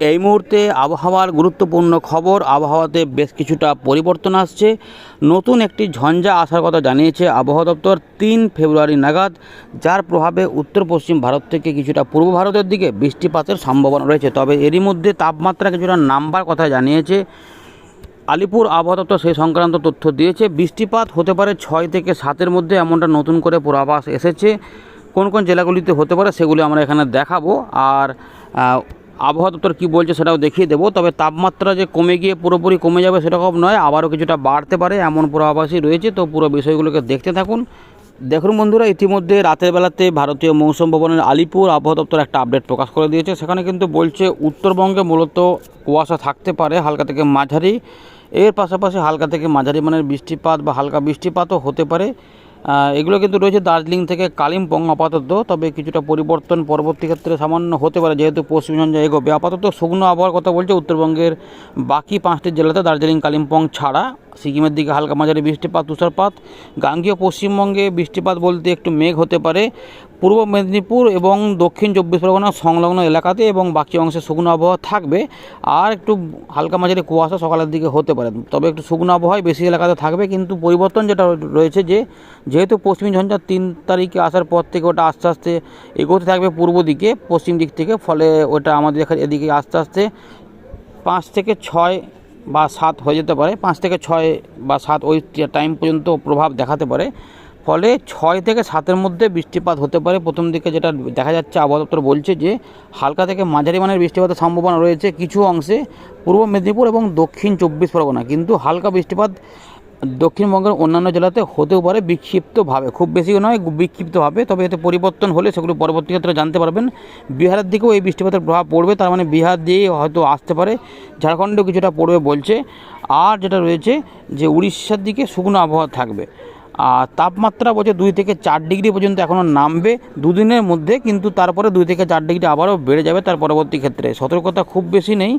এই মুহূর্তে আবহাওয়ার গুরুত্বপূর্ণ খবর, আবহাওয়াতে বেশ কিছুটা পরিবর্তন আসছে। নতুন একটি ঝঞ্ঝা আসার কথা জানিয়েছে আবহাওয়া দপ্তর তিন ফেব্রুয়ারি নাগাদ, যার প্রভাবে উত্তর পশ্চিম ভারত থেকে কিছুটা পূর্ব ভারতের দিকে বৃষ্টিপাতের সম্ভাবনা রয়েছে। তবে এরই মধ্যে তাপমাত্রা কিছুটা নাম্বার কথা জানিয়েছে আলিপুর আবহাওয়া দপ্তর। সেই সংক্রান্ত তথ্য দিয়েছে, বৃষ্টিপাত হতে পারে ছয় থেকে সাতের মধ্যে এমনটা নতুন করে পূর্বাভাস এসেছে। কোন কোন জেলাগুলিতে হতে পারে সেগুলি আমরা এখানে দেখাবো। আর আবহাওয়া দপ্তর কী বলছে সেটাও দেখিয়ে দেবো। তবে তাপমাত্রা যে কমে গিয়ে পুরোপুরি কমে যাবে সেরকম নয়, আবারও কিছুটা বাড়তে পারে এমন পূর্বাভাসই রয়েছে। তো পুরো বিষয়গুলোকে দেখতে থাকুন। দেখুন বন্ধুরা, ইতিমধ্যে রাতের বেলাতে ভারতীয় মৌসুম ভবনের আলিপুর আবহাওয়া দপ্তর একটা আপডেট প্রকাশ করে দিয়েছে। সেখানে কিন্তু বলছে, উত্তরবঙ্গে মূলত কুয়াশা থাকতে পারে হালকা থেকে মাঝারি। এর পাশাপাশি হালকা থেকে মাঝারি মানের বৃষ্টিপাত বা হালকা বৃষ্টিপাতও হতে পারে। এগুলো কিন্তু রয়েছে দার্জিলিং থেকে কালিম্পং আপাতত, তবে কিছুটা পরিবর্তন পরবর্তী ক্ষেত্রে সামান্য হতে পারে, যেহেতু পশ্চিম ঝঞ্ঝা এগোবে। আপাতত শুকনো আবহাওয়ার কথা বলছে, উত্তরবঙ্গের বাকি পাঁচটি জেলাতে দার্জিলিং, কালিম্পং ছাড়া। সিকিমের দিকে হালকা মাঝারি বৃষ্টিপাত, তুষারপাত। গাঙ্গীয় পশ্চিমবঙ্গে বৃষ্টিপাত বলতে একটু মেঘ হতে পারে। পূর্ব মেদিনীপুর এবং দক্ষিণ চব্বিশ পরগনা সংলগ্ন এলাকাতে এবং বাকি অংশে শুকনো আবহাওয়া থাকবে। আর একটু হালকা মাঝারি কুয়াশা সকালের দিকে হতে পারে। তবে একটু শুকনো আবহাওয়ায় বেশি এলাকাতে থাকবে। কিন্তু পরিবর্তন যেটা রয়েছে যে, যেহেতু পশ্চিম ঝঞ্ঝা তিন তারিখে আসার পর থেকে ওটা আস্তে আস্তে এগোতে থাকবে পূর্ব দিকে, পশ্চিম দিক থেকে। ফলে ওটা আমাদের এদিকে আস্তে আস্তে পাঁচ থেকে ছয় বা সাত হয়ে যেতে পারে, পাঁচ থেকে ছয় বা সাত ওই টাইম পর্যন্ত প্রভাব দেখাতে পারে। ফলে ছয় থেকে সাতের মধ্যে বৃষ্টিপাত হতে পারে। প্রথম দিকে যেটা দেখা যাচ্ছে, আবহাওয়া দপ্তর বলছে যে, হালকা থেকে মাঝারি মানের বৃষ্টিপাতের সম্ভাবনা রয়েছে কিছু অংশে। পূর্ব মেদিনীপুর এবং দক্ষিণ চব্বিশ পরগনা। কিন্তু হালকা বৃষ্টিপাত দক্ষিণবঙ্গের অন্যান্য জেলাতে হতেও পারে বিক্ষিপ্তভাবে, খুব বেশিও নয়, বিক্ষিপ্তভাবে, তবে এতে পরিবর্তন হলে সেগুলো পরবর্তী ক্ষেত্রে জানতে পারবেন। বিহারের দিকেও এই বৃষ্টিপাতের প্রভাব পড়বে, তার মানে বিহার দিয়েই হয়তো আসতে পারে। ঝাড়খণ্ডেও কিছুটা পড়বে বলছে। আর যেটা রয়েছে যে উড়িষ্যার দিকে শুকনো আবহাওয়া থাকবে। আর তাপমাত্রা বলছে দুই থেকে চার ডিগ্রি পর্যন্ত এখনও নামবে দুদিনের মধ্যে, কিন্তু তারপরে দুই থেকে চার ডিগ্রি আবারও বেড়ে যাবে তার পরবর্তী ক্ষেত্রে। সতর্কতা খুব বেশি নেই।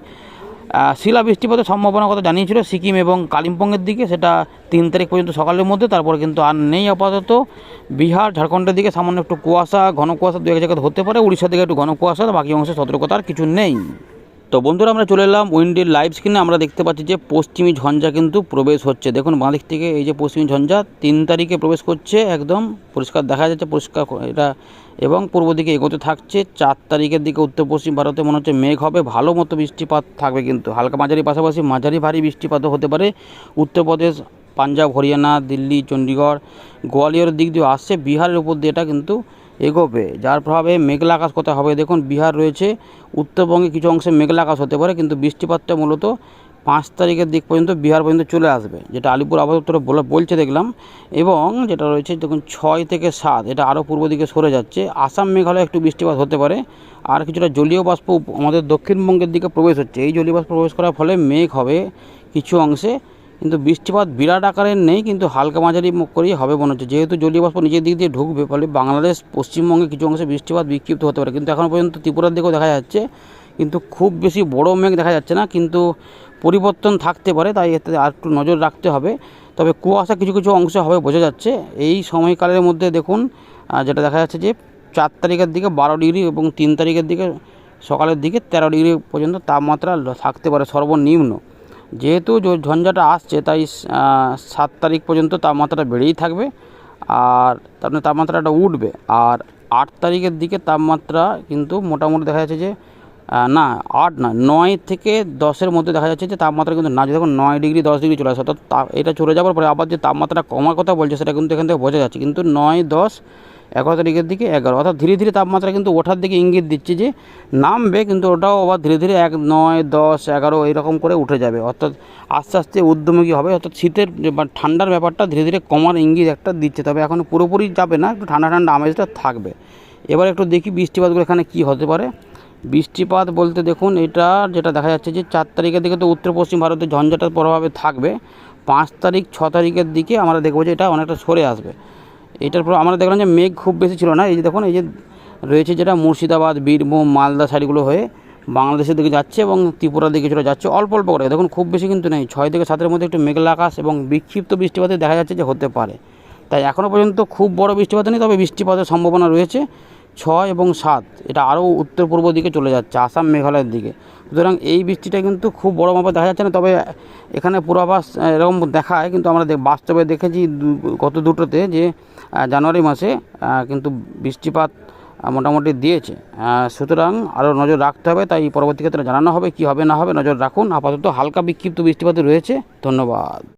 শিলা বৃষ্টিপাতের সম্ভাবনার কথা জানিয়েছিল সিকিম এবং কালিম্পংয়ের দিকে। সেটা তিন তারিখ পর্যন্ত সকালের মধ্যে, তারপরে কিন্তু আর নেই আপাতত। বিহার, ঝাড়খণ্ডের দিকে সামান্য একটু কুয়াশা, ঘন কুয়াশা দু এক জায়গাতে হতে পারে। উড়িষ্যার দিকে একটু ঘন কুয়াশা, বাকি অংশে সতর্কতার কিছু নেই। তো বন্ধুরা আমরা চলে এলাম উইন্ডের লাইভ স্ক্রিনে। আমরা দেখতে পাচ্ছি যে পশ্চিমী ঝঞ্ঝা কিন্তু প্রবেশ হচ্ছে। দেখুন, বাঁ দিক থেকে এই যে পশ্চিমী ঝঞ্ঝা, তিন তারিখে প্রবেশ করছে একদম। পরিষ্কার দেখা যাচ্ছে, পরিষ্কার এটা এবং পূর্ব দিকে এগোতে থাকছে। চার তারিখের দিকে উত্তর পশ্চিম ভারতে মনে হচ্ছে মেঘ হবে, ভালো মতো বৃষ্টিপাত থাকবে কিন্তু। হালকা মাঝারি পাশাপাশি মাঝারি ভারী বৃষ্টিপাতও হতে পারে। উত্তরপ্রদেশ পাঞ্জাব, হরিয়ানা, দিল্লি, চণ্ডীগড় গোয়ালিয়রের দিক দিয়ে আসছে। বিহারের উপর দিয়ে এটা কিন্তু এগোবে, যার প্রভাবে মেঘলা আকাশ কোথায় হবে? দেখুন, বিহার রয়েছে। উত্তরবঙ্গে কিছু অংশে মেঘলা আকাশ হতে পারে, কিন্তু বৃষ্টিপাতটা মূলত পাঁচ তারিখের দিক পর্যন্ত, বিহার পর্যন্ত চলে আসবে, যেটা আলিপুর আবহাওয়া বলে, বলছে দেখলাম। এবং যেটা রয়েছে, দেখুন, ছয় থেকে সাত, এটা আরও পূর্ব দিকে সরে যাচ্ছে। আসাম মেঘালয় একটু বৃষ্টিপাত হতে পারে, আর কিছুটা জলীয় বাষ্প আমাদের দক্ষিণবঙ্গের দিকে প্রবেশ হচ্ছে। এই জলীয় বাষ্প প্রবেশ করার ফলে মেঘ হবে কিছু অংশে। কিন্তু বৃষ্টিপাত বিরাট আকারের নেই, কিন্তু হালকা মাঝারি করেই হবে মনে হচ্ছে। যেহেতু জলীয় বাষ্প নিচের দিক দিয়ে ঢুকবে, ফলে বাংলাদেশ পশ্চিমবঙ্গে কিছু অংশে বৃষ্টিপাত বিক্ষিপ্ত হতে পারে। কিন্তু এখনও পর্যন্ত ত্রিপুরার দিকেও দেখা যাচ্ছে, কিন্তু খুব বেশি বড় মেঘ দেখা যাচ্ছে না, কিন্তু পরিবর্তন থাকতে পারে, তাই এতে আর একটু নজর রাখতে হবে। তবে কুয়াশা কিছু কিছু অংশে হবে বোঝা যাচ্ছে। এই সময়কালের মধ্যে দেখুন যেটা দেখা যাচ্ছে যে চার তারিখের দিকে বারো ডিগ্রি এবং তিন তারিখের দিকে সকালের দিকে তেরো ডিগ্রি পর্যন্ত তাপমাত্রা থাকতে পারে সর্বনিম্ন। যেহেতু ঝঞ্ঝাটা আসছে, তাই সাত তারিখ পর্যন্ত তাপমাত্রাটা বেড়েই থাকবে আর তার মানে তাপমাত্রাটা উঠবে। আর আট তারিখের দিকে তাপমাত্রা কিন্তু মোটামুটি দেখা যাচ্ছে যে না, আট না, নয় থেকে দশের মধ্যে দেখা যাচ্ছে যে তাপমাত্রা কিন্তু না। দেখুন নয় ডিগ্রি, দশ ডিগ্রি চলে আসে, অর্থাৎ এটা চলে যাওয়ার পরে আবার যে তাপমাত্রা কমার কথা বলছে, সেটা কিন্তু এখান থেকে বোঝা যাচ্ছে। কিন্তু নয়, দশ এগারো তারিখের দিকে এগারো। অর্থাৎ ধীরে ধীরে তাপমাত্রা কিন্তু ওঠার দিকে ইঙ্গিত দিচ্ছে যে নামবে, কিন্তু ওটাও আবার ধীরে ধীরে এক নয়, দশ, এগারো এরকম করে উঠে যাবে। অর্থাৎ আস্তে আস্তে ঊর্ধ্বমুখী হবে। অর্থাৎ শীতের বা ঠান্ডার ব্যাপারটা ধীরে ধীরে কমার ইঙ্গিত একটা দিচ্ছে। তবে এখন পুরোপুরি যাবে না, একটু ঠান্ডা ঠান্ডা আমেজটা থাকবে। এবার একটু দেখি বৃষ্টিপাতগুলো এখানে কী হতে পারে। বৃষ্টিপাত বলতে দেখুন, এটা যেটা দেখা যাচ্ছে যে চার তারিখের দিকে তো উত্তর পশ্চিম ভারতে ঝঞ্ঝাটার প্রভাবে থাকবে। পাঁচ তারিখ, ছ তারিখের দিকে আমরা দেখব যে এটা অনেকটা সরে আসবে। এটার পর আমরা দেখলাম যে মেঘ খুব বেশি ছিল না। এই যে দেখুন, এই যে রয়েছে যেটা মুর্শিদাবাদ, বীরভূম, মালদা সাইডগুলো হয়ে বাংলাদেশের দিকে যাচ্ছে এবং ত্রিপুরার দিকে কিছুটা যাচ্ছে অল্প অল্প করে। দেখুন, খুব বেশি কিন্তু নেই। ছয় থেকে সাতের মধ্যে একটু মেঘলা আকাশ এবং বিক্ষিপ্ত বৃষ্টিপাতে দেখা যাচ্ছে যে হতে পারে। তাই এখনও পর্যন্ত খুব বড় বৃষ্টিপাত নেই, তবে বৃষ্টিপাতের সম্ভাবনা রয়েছে। ছয় এবং সাত, এটা আরও উত্তর পূর্ব দিকে চলে যাচ্ছে, আসাম মেঘালয়ের দিকে। সুতরাং এই বৃষ্টিটা কিন্তু খুব বড় মাপে দেখা যাচ্ছে না, তবে এখানে পূর্বাভাস এরকম দেখায়, কিন্তু আমরা বাস্তবে দেখেছি গত দুটোতে যে জানুয়ারি মাসে কিন্তু বৃষ্টিপাত মোটামুটি দিয়েছে। সুতরাং আরও নজর রাখতে হবে, তাই পরবর্তী ক্ষেত্রে জানানো হবে কি হবে না হবে, নজর রাখুন। আপাতত হালকা বিক্ষিপ্ত বৃষ্টিপাত রয়েছে। ধন্যবাদ।